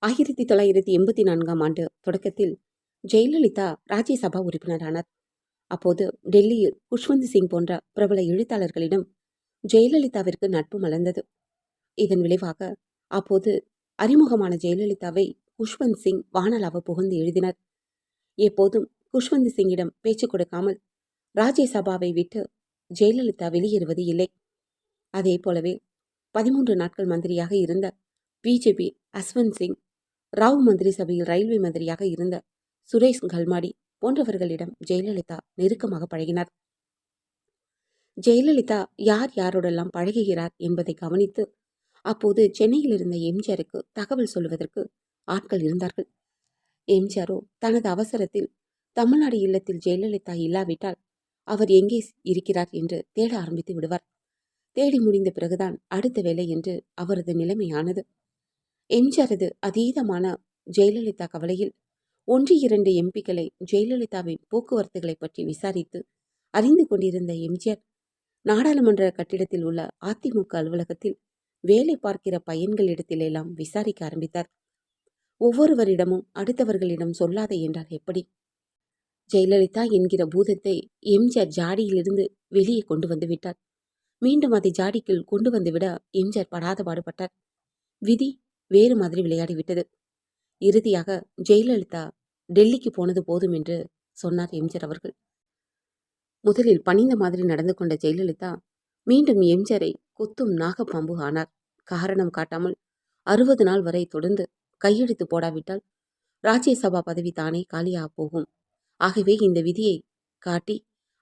ஆயிரத்தி தொள்ளாயிரத்தி எண்பத்தி நான்காம் ஆண்டு தொடக்கத்தில் ஜெயலலிதா ராஜ்யசபா உறுப்பினரானார். அப்போது டெல்லியில் குஷ்வந்த் சிங் போன்ற பிரபல எழுத்தாளர்களிடம் ஜெயலலிதாவிற்கு நட்பு மலர்ந்தது. இதன் விளைவாக அப்போது அறிமுகமான ஜெயலலிதாவை குஷ்வந்த் சிங் வானலாவ புகழ்ந்து எழுதினர். எப்போதும் குஷ்வந்த் சிங்கிடம் பேச்சு கொடுக்காமல் ராஜ்யசபாவை விட்டு ஜெயலலிதா வெளியேறுவது இல்லை. அதே போலவே பதிமூன்று நாட்கள் மந்திரியாக இருந்த பிஜேபி அஸ்வந்த் சிங் ராவ் மந்திரி சபையில் ரயில்வே மந்திரியாக இருந்த சுரேஷ் கல்மாடி போன்றவர்களிடம் ஜெயலலிதா நெருக்கமாக பழகினார். ஜெயலலிதா யார் யாரோடெல்லாம் பழகுகிறார் என்பதை கவனித்து அப்போது சென்னையில் இருந்த எம்ஜிஆருக்கு தகவல் சொல்வதற்கு ஆட்கள் இருந்தார்கள். எம்ஜிஆரோ தனது அவசரத்தில் தமிழ்நாடு இல்லத்தில் ஜெயலலிதா இல்லாவிட்டால் அவர் எங்கே இருக்கிறார் என்று தேட ஆரம்பித்து விடுவார். தேடி முடிந்த பிறகுதான் அடுத்த வேலை என்று அவரது நிலைமையானது. எம்ஜிஆரது அதீதமான ஜெயலலிதா கவலையில் ஒன்று இரண்டு எம்பிக்களை ஜெயலலிதாவின் போக்குவரத்துகளை பற்றி விசாரித்து அறிந்து கொண்டிருந்த எம்ஜிஆர் நாடாளுமன்ற கட்டிடத்தில் உள்ள அதிமுக அலுவலகத்தில் வேலை பார்க்கிற பையன்களிடத்திலெல்லாம் விசாரிக்க ஆரம்பித்தார். ஒவ்வொருவரிடமும் அடுத்தவர்களிடம் சொல்லாத என்றால் எப்படி? ஜெயலலிதா என்கிற பூதத்தை எம்ஜிஆர் ஜாடியிலிருந்து வெளியே கொண்டு வந்து விட்டார். மீண்டும் அதை ஜாடிக்குள் கொண்டு வந்துவிட எம்ஜிஆர் படாத பாடுபட்டார். விதி வேறு மாதிரி விளையாடிவிட்டது இறுதியாக ஜெயலலிதா டெல்லிக்கு போனது போதும் என்று சொன்னார் எம்ஜிஆர் அவர்கள். முதலில் பணிந்த மாதிரி நடந்து கொண்ட ஜெயலலிதா மீண்டும் எம்ஜிஆரை குத்தும் நாகப்பாம்பு ஆனார். காரணம் காட்டாமல் அறுபது நாள் வரை தொடர்ந்து கையெழுத்து போடாவிட்டால் ராஜ்யசபா பதவி தானே காலியாக போகும். ஆகவே இந்த விதியை காட்டி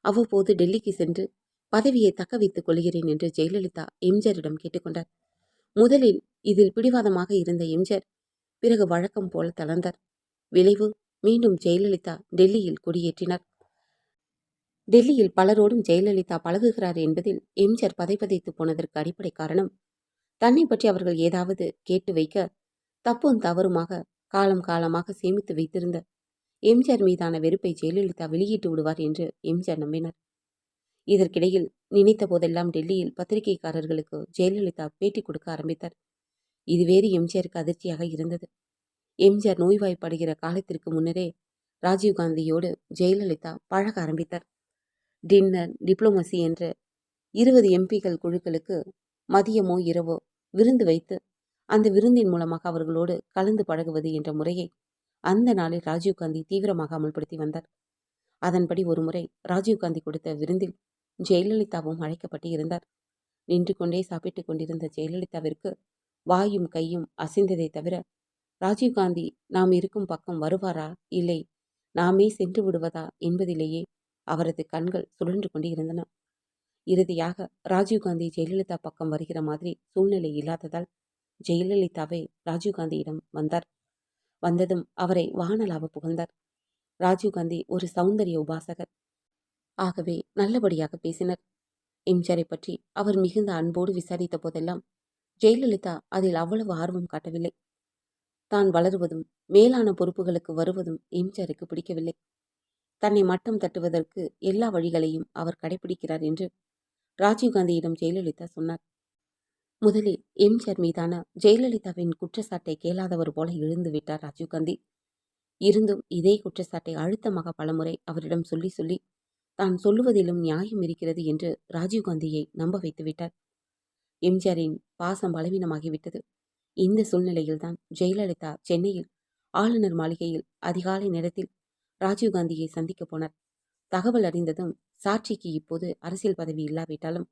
அவ்வப்போது டெல்லிக்கு சென்று பதவியை தக்க வைத்துக் கொள்கிறேன் என்று ஜெயலலிதா எம்ஜிஆரிடம் கேட்டுக்கொண்டார் முதலில் இதில் பிடிவாதமாக இருந்த எம்ஜிஆர் பிறகு வழக்கம் போல தளர்ந்தார். விளைவு மீண்டும் ஜெயலலிதா டெல்லியில் கொடியேற்றினார். டெல்லியில் பலரோடும் ஜெயலலிதா பழகுகிறார் என்பதில் எம்ஜிஆர் பதைப்பதைத்து போனதற்கு அடிப்படை காரணம் தன்னை பற்றி அவர்கள் ஏதாவது கேட்டு வைக்க தப்பும் தவறுமாக காலம் காலமாக சேமித்து வைத்திருந்த எம்ஜிஆர் மீதான வெறுப்பை ஜெயலலிதா வெளியிட்டு விடுவார் என்று எம்ஜிஆர் நம்பினார். இதற்கிடையில் நினைத்த போதெல்லாம் டெல்லியில் பத்திரிகைக்காரர்களுக்கு ஜெயலலிதா பேட்டி கொடுக்க ஆரம்பித்தார். இது வேறு எம்ஜிஆருக்கு அதிர்ச்சியாக இருந்தது. எம்ஜிஆர் நோய்வாய்ப்படுகிற காலத்திற்கு முன்னரே ராஜீவ்காந்தியோடு ஜெயலலிதா பழக ஆரம்பித்தார். டின்னர் டிப்ளமசி என்ற இருபது எம்பிக்கள் குழுக்களுக்கு மதியமோ இரவோ விருந்து வைத்து அந்த விருந்தின் மூலமாக அவர்களோடு கலந்து பழகுவது என்ற முறையை அந்த நாளில் ராஜீவ்காந்தி தீவிரமாக அமல்படுத்தி வந்தார். அதன்படி ஒருமுறை ராஜீவ்காந்தி கொடுத்த விருந்தில் ஜெயலலிதாவும் அழைக்கப்பட்டு இருந்தார். நின்று கொண்டே சாப்பிட்டுக் கொண்டிருந்த ஜெயலலிதாவிற்கு வாயும் கையும் அசைந்ததை தவிர ராஜீவ்காந்தி நாம் இருக்கும் பக்கம் வருவாரா? இல்லை. நாமே சென்று விடுவதா? என்பதிலேயே அவரது கண்கள் சுழன்று கொண்டு இருந்தன இறுதியாக ராஜீவ்காந்தி ஜெயலலிதா பக்கம் வருகிற மாதிரி சூழ்நிலை இல்லாததால் ஜெயலலிதாவை ராஜீவ்காந்தியிடம் வந்தார். வந்ததும் அவரை வானலாவ புகழ்ந்தார். ராஜீவ்காந்தி ஒரு சௌந்தரிய உபாசகர். ஆகவே நல்லபடியாக பேசினர். எம்ஜிஆரை பற்றி அவர் மிகுந்த அன்போடு விசாரித்த போதெல்லாம் ஜெயலலிதா அதில் அவ்வளவு ஆர்வம் காட்டவில்லை. தான் வளருவதும் மேலான பொறுப்புகளுக்கு வருவதும் எம்ஜிஆருக்கு பிடிக்கவில்லை. தன்னை மட்டம் தட்டுவதற்கு எல்லா வழிகளையும் அவர் கடைபிடிக்கிறார் என்று ராஜீவ்காந்தியிடம் ஜெயலலிதா சொன்னார். முதலில் எம்ஜிஆர் மீதான ஜெயலலிதாவின் குற்றச்சாட்டை கேளாதவர் போல எழுந்து விட்டார் ராஜீவ்காந்தி. இருந்தும் இதே குற்றச்சாட்டை அழுத்தமாக பலமுறை அவரிடம் சொல்லி சொல்லி தான் சொல்லுவதிலும் நியாயம் இருக்கிறது என்று ராஜீவ்காந்தியை நம்ப வைத்துவிட்டார் எம்ஜிஆரின் பாசம் பலவீனமாகிவிட்டது இந்த சூழ்நிலையில்தான் ஜெயலலிதா சென்னையில் ஆளுநர் மாளிகையில் அதிகாலை நேரத்தில் ராஜீவ்காந்தியை சந்திக்க போனார். தகவல் அறிந்ததும் சாட்சிக்கு இப்போது அரசியல் பதவி இல்லாவிட்டாலும்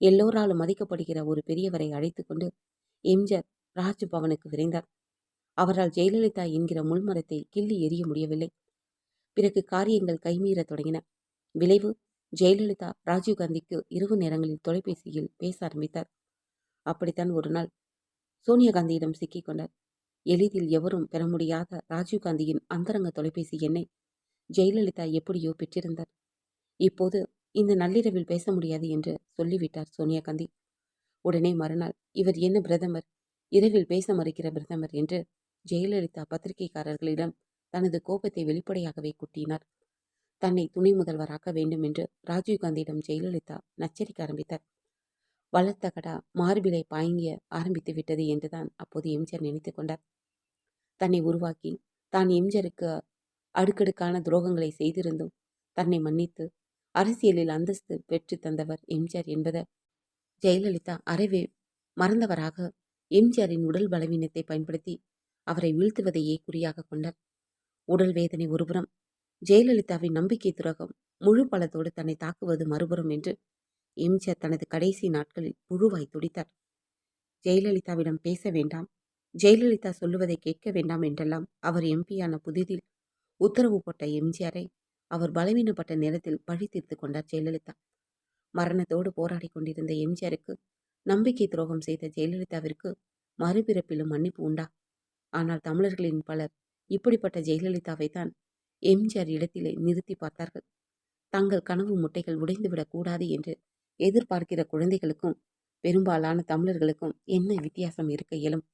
எல்லோராலும் மதிக்கப்படுகிற ஒரு பெரியவரை அழைத்து கொண்டு எம்ஜிஆர் ராஜ்பவனுக்கு விரைந்தார். அவரால் ஜெயலலிதா என்கிற முள்மரத்தை கிள்ளி எறிய முடியவில்லை. பிறகு காரியங்கள் கைமீறத் தொடங்கின. விளைவு. ஜெயலலிதா ராஜீவ்காந்திக்கு இரவு நேரங்களில் தொலைபேசியில் பேச ஆரம்பித்தார். அப்படித்தான் ஒரு நாள் சோனியா காந்தியிடம் சிக்கிக்கொண்டார் எளிதில் எவரும் பெற முடியாத ராஜீவ்காந்தியின் அந்தரங்க தொலைபேசி எண்ணை ஜெயலலிதா எப்படியோ பெற்றிருந்தார். இப்போது இந்த நள்ளிரவில் பேச முடியாது என்று சொல்லிவிட்டார் சோனியா காந்தி. உடனே மறுநாள் இவர் என்ன பிரதமர்? இரவில் பேச மறுக்கிற பிரதமர் என்று ஜெயலலிதா பத்திரிகைக்காரர்களிடம் தனது கோபத்தை வெளிப்படையாகவே குட்டினார். தன்னை துணை முதல்வராக்க வேண்டும் என்று ராஜீவ்காந்தியிடம் ஜெயலலிதா நச்சரிக்க ஆரம்பித்தார். வளர்த்த கடா மார்பிலை பாய்ங்க ஆரம்பித்து விட்டது என்றுதான் அப்போது எம்ஜிஆர் நினைத்து கொண்டார். தன்னை உருவாக்கி தான் எம்ஜிஆருக்கு அடுக்கடுக்கான துரோகங்களை செய்திருந்தும் தன்னை மன்னித்து அரசியலில் அந்தஸ்து பெற்று தந்தவர் எம்ஜிஆர் என்பதை ஜெயலலிதா அறவே மறந்தவராக எம்ஜிஆரின் உடல் பலவீனத்தை பயன்படுத்தி அவரை வீழ்த்துவதையே குறியாக கொண்டார். உடல் வேதனை ஒருபுறம் ஜெயலலிதாவின் நம்பிக்கை துரோகம் முழு பலத்தோடு தன்னை தாக்குவது மறுபுறம் என்று எம்ஜிஆர் தனது கடைசி நாட்களில் புழுவாய் துடித்தார். ஜெயலலிதாவிடம் பேச வேண்டாம் ஜெயலலிதா சொல்லுவதை கேட்க வேண்டாம் என்றெல்லாம் அவர் எம்பியான புதிதில் உத்தரவு போட்ட எம்ஜிஆரை அவர் பலவீனப்பட்ட நேரத்தில் பழி தீர்த்து கொண்டார் ஜெயலலிதா. மரணத்தோடு போராடி கொண்டிருந்த எம்ஜிஆருக்கு நம்பிக்கை துரோகம் செய்த ஜெயலலிதாவிற்கு மறுபிறப்பிலும் மன்னிப்பு உண்டா? ஆனால் தமிழர்களின் பலர் இப்படிப்பட்ட ஜெயலலிதாவை தான் எம்ஜிஆர் இடத்திலே நிறுத்தி பார்த்தார்கள். தங்கள் கனவு முட்டைகள் உடைந்துவிடக்கூடாது என்று எதிர்பார்க்கிற குழந்தைகளுக்கும் பெரும்பாலான தமிழர்களுக்கும் என்ன வித்தியாசம் இருக்க இயலும்?